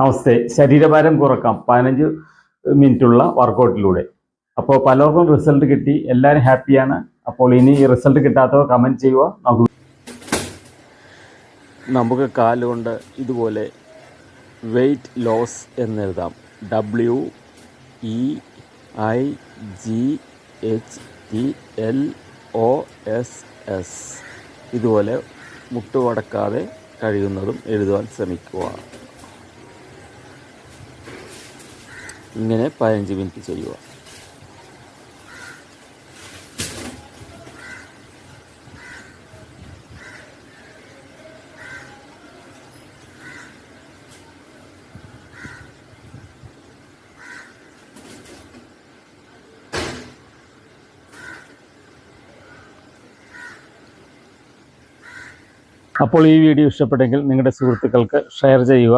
നമസ്തേ. ശരീരഭാരം കുറക്കാം. പതിനഞ്ച് മിനിറ്റുള്ള വർക്കൗട്ടിലൂടെ. അപ്പോൾ പലർക്കും റിസൾട്ട് കിട്ടി. എല്ലാവരും ഹാപ്പിയാണ്. അപ്പോൾ ഇനി ഈ റിസൾട്ട് കിട്ടാത്തവർ കമന്റ് ചെയ്യുക. നമുക്ക് നമുക്ക് കാലുകൊണ്ട് ഇതുപോലെ വെയ്റ്റ് ലോസ് എന്നെഴുതാം. W E I G H T L O S S ഇതുപോലെ മുട്ടുവടക്കാതെ കഴിയുന്നതും എഴുതുവാൻ ശ്രമിക്കുക. ഇങ്ങനെ പതിനഞ്ച് മിനിറ്റ് ചെയ്യുക. അപ്പോൾ ഈ വീഡിയോ ഇഷ്ടപ്പെട്ടെങ്കിൽ നിങ്ങളുടെ സുഹൃത്തുക്കൾക്ക് ഷെയർ ചെയ്യുക.